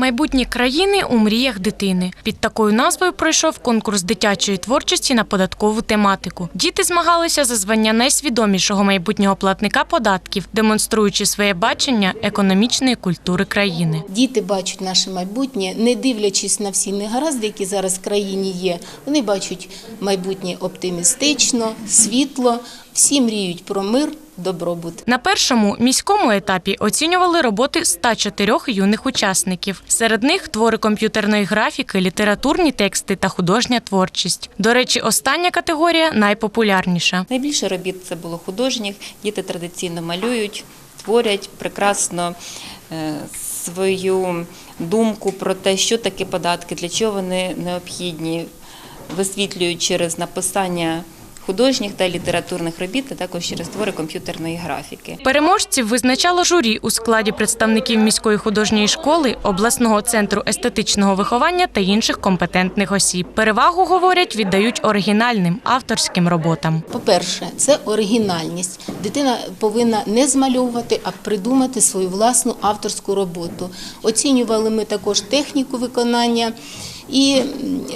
Майбутнє країни у мріях дитини. Під такою назвою пройшов конкурс дитячої творчості на податкову тематику. Діти змагалися за звання найсвідомішого майбутнього платника податків, демонструючи своє бачення економічної культури країни. Діти бачать наше майбутнє, не дивлячись на всі негаразди, які зараз в країні є. Вони бачать майбутнє оптимістично, світло. Всі мріють про мир, добробут. На першому міському етапі оцінювали роботи 104 юних учасників. Серед них твори комп'ютерної графіки, літературні тексти та художня творчість. До речі, остання категорія найпопулярніша. Найбільше робіт це було художніх. Діти традиційно малюють, творять прекрасно е, свою думку про те, що таке податки, для чого вони необхідні, висвітлюють через написання художніх та літературних робіт, а також через твори комп'ютерної графіки. Переможців визначало журі у складі представників міської художньої школи, обласного центру естетичного виховання та інших компетентних осіб. Перевагу говорять, віддають оригінальним авторським роботам. По-перше, це оригінальність. Дитина повинна не змальовувати, а придумати свою власну авторську роботу. Оцінювали ми також техніку виконання і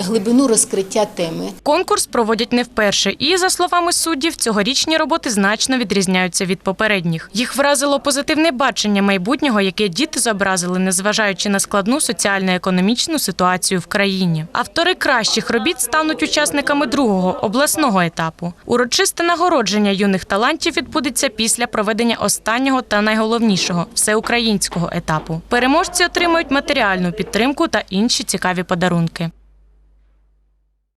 глибину розкриття теми. Конкурс проводять не вперше, і за словами суддів, цьогорічні роботи значно відрізняються від попередніх. Їх вразило позитивне бачення майбутнього, яке діти зобразили, незважаючи на складну соціально-економічну ситуацію в країні. Автори кращих робіт стануть учасниками другого обласного етапу. Урочисте нагородження юних талантів відбудеться після проведення останнього та найголовнішого всеукраїнського етапу. Переможці отримують матеріальну підтримку та інші цікаві подарунки.